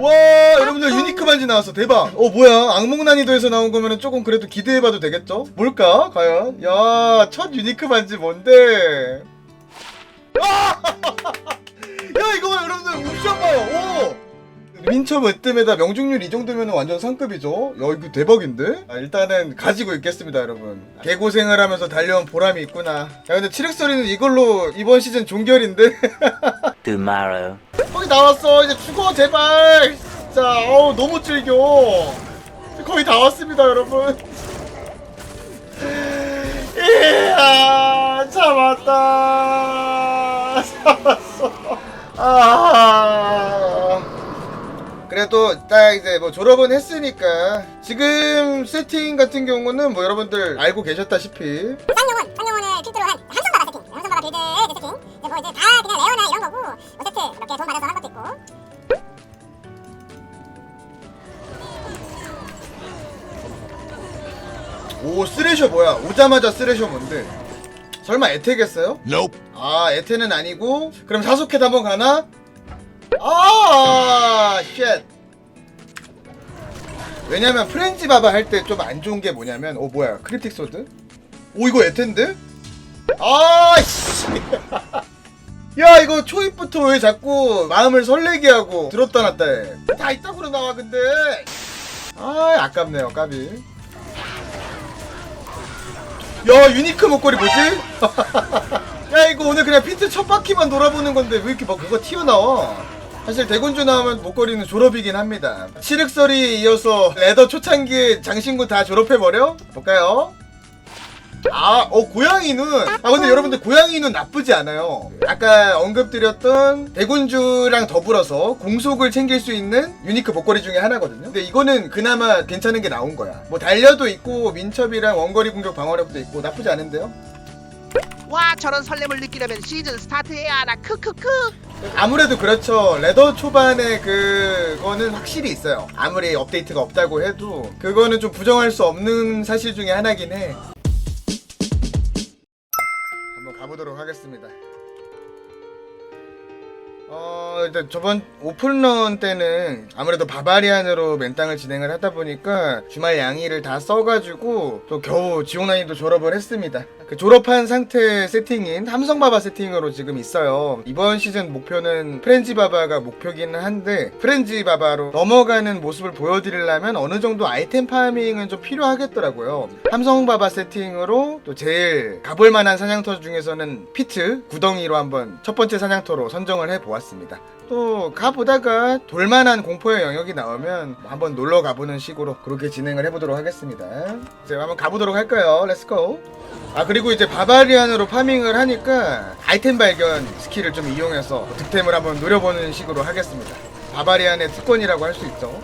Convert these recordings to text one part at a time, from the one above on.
와 여러분들 유니크 반지 나왔어. 대박. 어 뭐야? 악몽 난이도에서 나온 거면 조금 그래도 기대해봐도 되겠죠? 뭘까? 과연? 야 첫 유니크 반지 뭔데? 아! 야 이거 봐 여러분들. 옵션 봐요. 오 민첩 으뜸에다 명중률 이 정도면 완전 상급이죠. 야 이거 대박인데? 아, 일단은 가지고 있겠습니다 여러분. 개고생을 하면서 달려온 보람이 있구나. 야 근데 칠흑소리는 이걸로 이번 시즌 종결인데? tomorrow. 거의 나왔어. 이제 죽어 제발! 진짜 어우 너무 즐겨. 거의 다 왔습니다 여러분. 이야 참았다. 참았어. 아 그래도 딱 이제 뭐 졸업은 했으니까 지금 세팅 같은 경우는 뭐 여러분들 알고 계셨다시피 쌍용은 쌍용은을 필두로 한 함성바바 세팅, 함성바바 빌드의 그 세팅. 이제 뭐 이제 다 그냥 레어나 이런 거고 뭐 세트 이렇게 돈 받아서 한 것도 있고. 오 쓰레셔 뭐야 오자마자 쓰레셔 뭔데 설마 에테겠어요? Nope. 아 에테는 아니고 그럼 사소켓 한번 가나? 아 쉣. 왜냐면 프렌지 바바 할 때 좀 안 좋은 게 뭐냐면 오 뭐야 크립틱 소드? 오 이거 에테인데? 아씨 야 이거 초입부터 왜 자꾸 마음을 설레게 하고 들었다 놨다 해다 이따구로 나와 근데 아 아깝네요 까비 야 유니크 목걸이 뭐지? 야 이거 오늘 그냥 피트 첫 바퀴만 돌아보는 건데 왜 이렇게 막 그거 튀어나와 사실 대군주 나오면 목걸이는 졸업이긴 합니다 칠흑설이 이어서 레더 초창기에 장신구 다 졸업해버려? 볼까요? 아, 어, 고양이 눈. 아, 근데 여러분들 고양이 눈 나쁘지 않아요. 아까 언급드렸던 대군주랑 더불어서 공속을 챙길 수 있는 유니크 목걸이 중에 하나거든요. 근데 이거는 그나마 괜찮은 게 나온 거야. 뭐 달려도 있고 민첩이랑 원거리 공격 방어력도 있고 나쁘지 않은데요? 와 저런 설렘을 느끼려면 시즌 스타트해야 하나 크크크 아무래도 그렇죠. 레더 초반에 그거는 확실히 있어요. 아무리 업데이트가 없다고 해도 그거는 좀 부정할 수 없는 사실 중에 하나긴 해. 한번 가보도록 하겠습니다. 어, 일단 저번 오픈런 때는 아무래도 바바리안으로 맨땅을 진행을 하다 보니까 주말 양의를 다 써가지고 또 겨우 지옥 난이도 졸업을 했습니다. 그 졸업한 상태 세팅인 함성바바 세팅으로 지금 있어요. 이번 시즌 목표는 프렌지 바바가 목표기는 한데 프렌지 바바로 넘어가는 모습을 보여드리려면 어느 정도 아이템 파밍은 좀 필요하겠더라고요. 함성바바 세팅으로 또 제일 가볼 만한 사냥터 중에서는 피트 구덩이로 한번 첫 번째 사냥터로 선정을 해 보았습니다. 또 가보다가 돌만한 공포의 영역이 나오면 한번 놀러 가보는 식으로 그렇게 진행을 해보도록 하겠습니다. 이제 한번 가보도록 할까요? 렛츠고. 아 그리고 이제 바바리안으로 파밍을 하니까 아이템 발견 스킬을 좀 이용해서 득템을 한번 노려보는 식으로 하겠습니다. 바바리안의 특권이라고 할 수 있죠.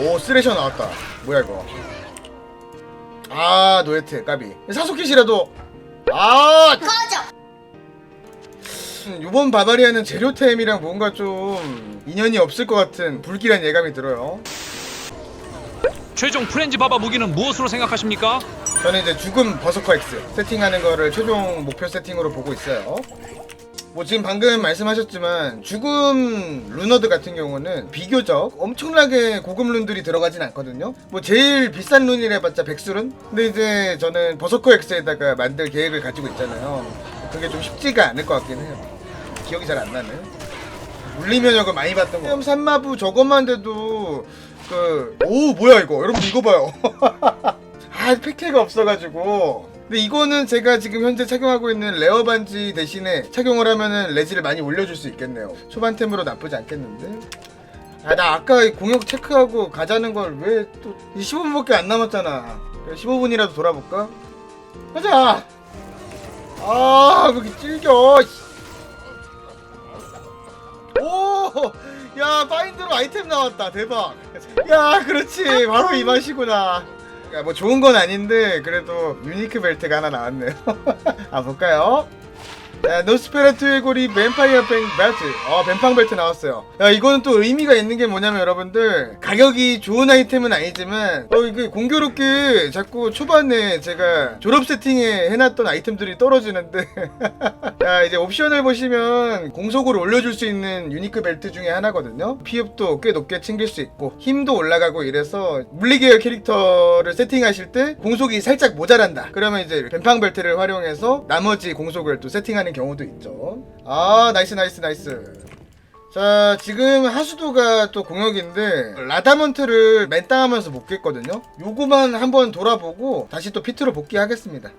오 쓰레셔 나왔다. 뭐야 이거? 아 노에트 까비. 사소켓이라도 아 음, 이번 바바리안은 재료템이랑 뭔가 좀 인연이 없을 것 같은 불길한 예감이 들어요. 최종 프렌즈 바바 무기는 무엇으로 생각하십니까? 저는 이제 죽음 버서커 X 세팅하는 거를 최종 목표 세팅으로 보고 있어요. 뭐 지금 방금 말씀하셨지만 죽음 루너드 같은 경우는 비교적 엄청나게 고급 룬들이 들어가진 않거든요. 뭐 제일 비싼 룬이라 해봤자 백수룬? 근데 이제 저는 버서커 X에다가 만들 계획을 가지고 있잖아요. 그게 좀 쉽지가 않을 것 같긴 해요. 기억이 잘 안 나네. 물리면역을 많이 봤던 거. 삼마부 저것만 돼도 그 오 뭐야 이거 여러분 이거 봐요. 아 팩트가 없어가지고 근데 이거는 제가 지금 현재 착용하고 있는 레어 반지 대신에 착용을 하면은 레지를 많이 올려줄 수 있겠네요 초반템으로 나쁘지 않겠는데 아 나 아까 공격 체크하고 가자는 걸 왜 또 15분밖에 안 남았잖아 15분이라도 돌아볼까? 가자 아 그렇게 찔겨 야 파인드로 아이템 나왔다. 대박. 야 그렇지. 바로 이 맛이구나. 야, 뭐 좋은 건 아닌데 그래도 유니크 벨트가 하나 나왔네요. 아 볼까요? 야, 노스페라투의 고리 뱀파이어 뱅 벨트. 어, 뱀팡 벨트 나왔어요. 야, 이거는 또 의미가 있는 게 뭐냐면 여러분들 가격이 좋은 아이템은 아니지만 어, 이게 공교롭게 자꾸 초반에 제가 졸업 세팅에 해놨던 아이템들이 떨어지는데 야, 이제 옵션을 보시면 공속을 올려줄 수 있는 유니크 벨트 중에 하나거든요. 피흡도 꽤 높게 챙길 수 있고 힘도 올라가고 이래서 물리계열 캐릭터를 세팅하실 때 공속이 살짝 모자란다. 그러면 이제 뱀팡 벨트를 활용해서 나머지 공속을 또 세팅하는 경우도 있죠. 아 나이스 나이스 나이스. 자 지금 하수도가 또 공역인데 라다먼트를 맨땅하면서 복귀했거든요. 요거만 한번 돌아보고 다시 또 피트로 복귀하겠습니다.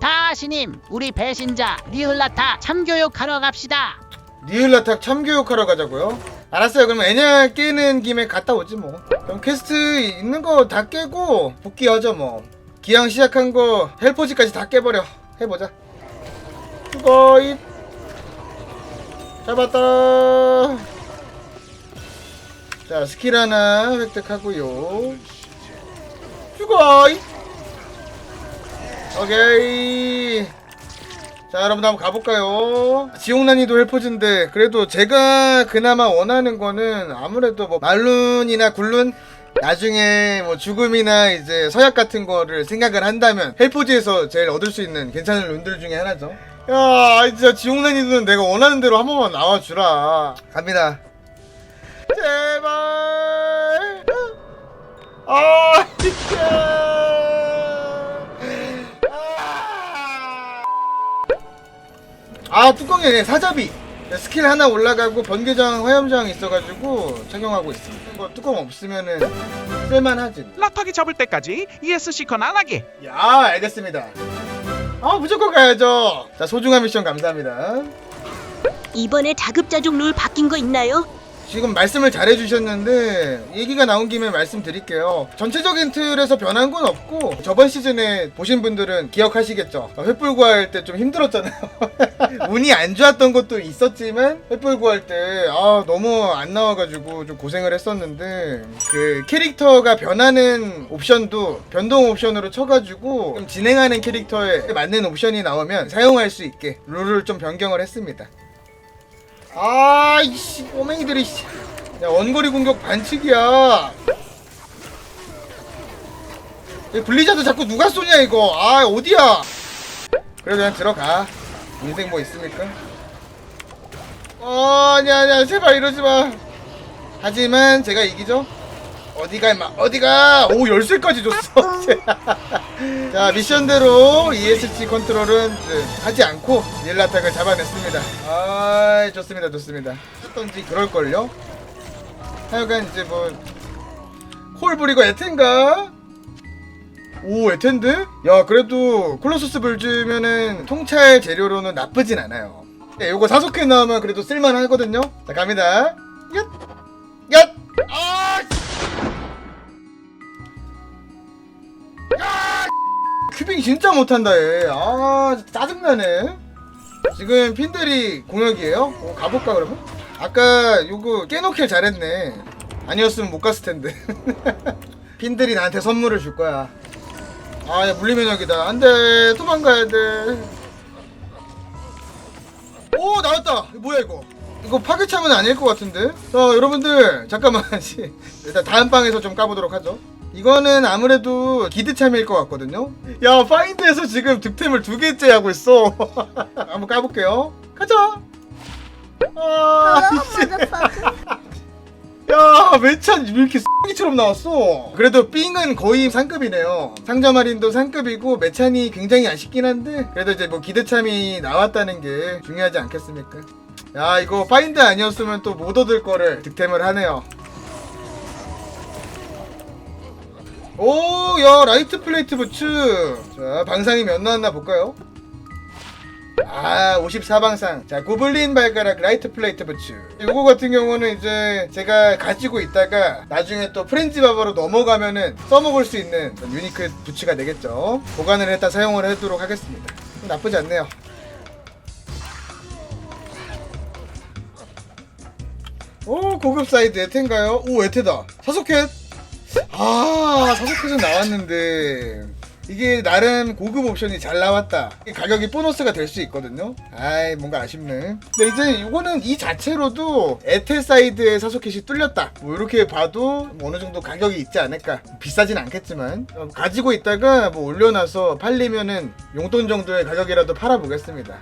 다시님, 우리 배신자 리흘라타 참교육하러 갑시다. 니을라탁 참교육하러 가자고요? 알았어요. 그럼 애냐 깨는 김에 갔다 오지 뭐. 그럼 퀘스트 있는 거 다 깨고 복귀하죠 뭐. 기왕 시작한 거 헬포지까지 다 깨버려. 해보자. 이 잡았다. 자 스킬 하나 획득하고요. 죽어 이 오케이. 자 여러분 한번 가볼까요? 지옥 난이도 헬포즈인데 그래도 제가 그나마 원하는 거는 아무래도 뭐 말룬이나 굴룬 나중에 뭐 죽음이나 이제 서약 같은 거를 생각을 한다면 헬포즈에서 제일 얻을 수 있는 괜찮은 룬들 중에 하나죠. 야 진짜 지옥 난이도는 내가 원하는 대로 한 번만 나와주라. 갑니다. 제발. 아 진짜. 아. 아 뚜껑에 사자비 스킬 하나 올라가고 번개장 화염장 있어가지고 착용하고 있습니다 이거 뚜껑 없으면은 쓸만하지 라타기 잡을 때까지 ESC 컨안 하게. 야 알겠습니다 아 무조건 가야죠 자 소중한 미션 감사합니다 이번에 자급자족 룰 바뀐 거 있나요? 지금 말씀을 잘 해주셨는데 얘기가 나온 김에 말씀드릴게요. 전체적인 틀에서 변한 건 없고 저번 시즌에 보신 분들은 기억하시겠죠. 횃불 구할 때 좀 힘들었잖아요. 운이 안 좋았던 것도 있었지만 횃불 구할 때 아, 너무 안 나와가지고 좀 고생을 했었는데 그 캐릭터가 변하는 옵션도 변동 옵션으로 쳐가지고 좀 진행하는 캐릭터에 맞는 옵션이 나오면 사용할 수 있게 룰을 좀 변경을 했습니다. 아, 이씨, 꼬맹이들이, 씨. 야, 원거리 공격 반칙이야. 이 블리자드 자꾸 누가 쏘냐, 이거. 아, 어디야? 그래, 그냥 들어가. 인생 뭐 있습니까? 어, 아니야, 아니야, 제발 이러지 마. 하지만 제가 이기죠? 어디가, 임마, 어디가? 오, 열쇠까지 줬어. 자, 미션대로 ESC 컨트롤은 이제 하지 않고 닐라탁을 잡아냈습니다. 아, 좋습니다, 좋습니다. 했던지 그럴걸요? 하여간 이제 뭐, 콜 부리고 에텐가? 오, 에텐데? 야, 그래도 콜로소스 불주면은 통찰 재료로는 나쁘진 않아요. 네, 요거 사속해 나오면 그래도 쓸만하거든요? 자, 갑니다. 얏! 얏! 아! 큐빙 진짜 못한다 얘. 아 진짜 짜증나네. 지금 핀들이 공격이에요? 어, 가볼까 그러면? 아까 요거 깨놓길 잘했네. 아니었으면 못 갔을 텐데. 핀들이 나한테 선물을 줄 거야. 아, 야, 물리면역이다. 안 돼. 도망가야 돼. 오, 나왔다. 뭐야, 이거? 이거 파괴참은 아닐 것 같은데? 자, 여러분들, 잠깐만. 일단 다음 방에서 좀 까보도록 하죠. 이거는 아무래도 기드참일 것 같거든요. 야 파인드에서 지금 득템을 두 개째 하고 있어. 한번 까볼게요. 가자. 아, 야 매찬 왜 이렇게 쓰기처럼 나왔어? 그래도 삥은 거의 상급이네요. 상점 할인도 상급이고 매찬이 굉장히 아쉽긴 한데 그래도 이제 뭐 기드참이 나왔다는 게 중요하지 않겠습니까? 야 이거 파인드 아니었으면 또 못 얻을 거를 득템을 하네요. 오, 야, 라이트 플레이트 부츠. 자, 방상이 몇 나왔나 볼까요? 아, 54방상. 자, 고블린 발가락 라이트 플레이트 부츠. 요거 같은 경우는 이제 제가 가지고 있다가 나중에 또 프렌즈 바바로 넘어가면은 써먹을 수 있는 유니크 부츠가 되겠죠. 보관을 했다 사용을 하도록 하겠습니다. 나쁘지 않네요. 오, 고급 사이드 에텐가요? 오, 에테다. 사소켓. 아, 사소켓은 나왔는데 이게 나름 고급 옵션이 잘 나왔다. 이 가격이 보너스가 될 수 있거든요. 아이 뭔가 아쉽네. 근데 이제 이거는 이 자체로도 에테 사이드의 사소켓이 뚫렸다. 뭐 이렇게 봐도 뭐 어느 정도 가격이 있지 않을까. 비싸진 않겠지만 어, 가지고 있다가 뭐 올려놔서 팔리면은 용돈 정도의 가격이라도 팔아보겠습니다.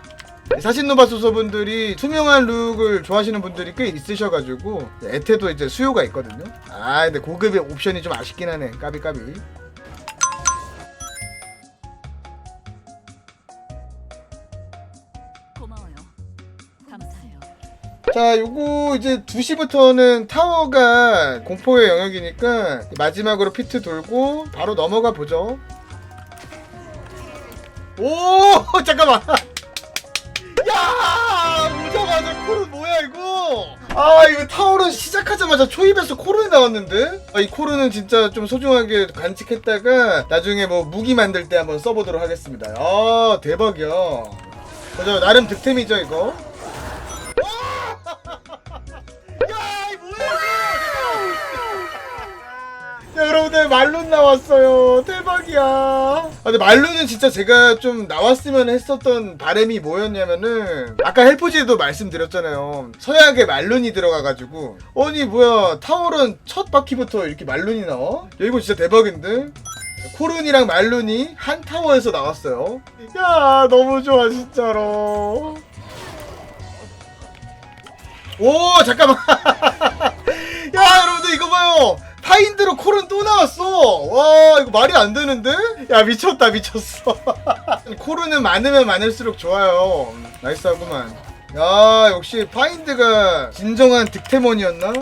사신노바 소서분들이 투명한 룩을 좋아하시는 분들이 꽤 있으셔가지고 에테도 이제 수요가 있거든요. 아 근데 고급의 옵션이 좀 아쉽긴 하네. 까비 까비. 고마워요. 감사해요. 자, 요거 이제 2시부터는 타워가 공포의 영역이니까 마지막으로 피트 돌고 바로 넘어가 보죠. 오, 잠깐만. 야, 오자마자 코른 뭐야 이거? 아, 이거 타워는 시작하자마자 초입에서 코른이 나왔는데? 아, 이 코른은 진짜 좀 소중하게 간직했다가 나중에 뭐 무기 만들 때 한번 써보도록 하겠습니다. 아, 대박이야. 그죠? 나름 득템이죠 이거. 야, 이 뭐야 이거? 야, 여러분들 말룬 나왔어요. 대박이야. 아, 근데 말룬은 진짜 제가 좀 나왔으면 했었던 바람이 뭐였냐면은 아까 헬포지에도 말씀드렸잖아요. 서약에 말룬이 들어가가지고 아니 뭐야 타월은 첫 바퀴부터 이렇게 말룬이 나와? 야, 이거 진짜 대박인데? 코룬이랑 말룬이 한 타워에서 나왔어요. 야 너무 좋아 진짜로. 오 잠깐만. 야 여러분들 이거 봐요. 파인드로 콜은 또 나왔어. 와 이거 말이 안 되는데? 야 미쳤다 미쳤어. 코르는 많으면 많을수록 좋아요. 나이스하구만. 야 역시 파인드가 진정한 득템원이었나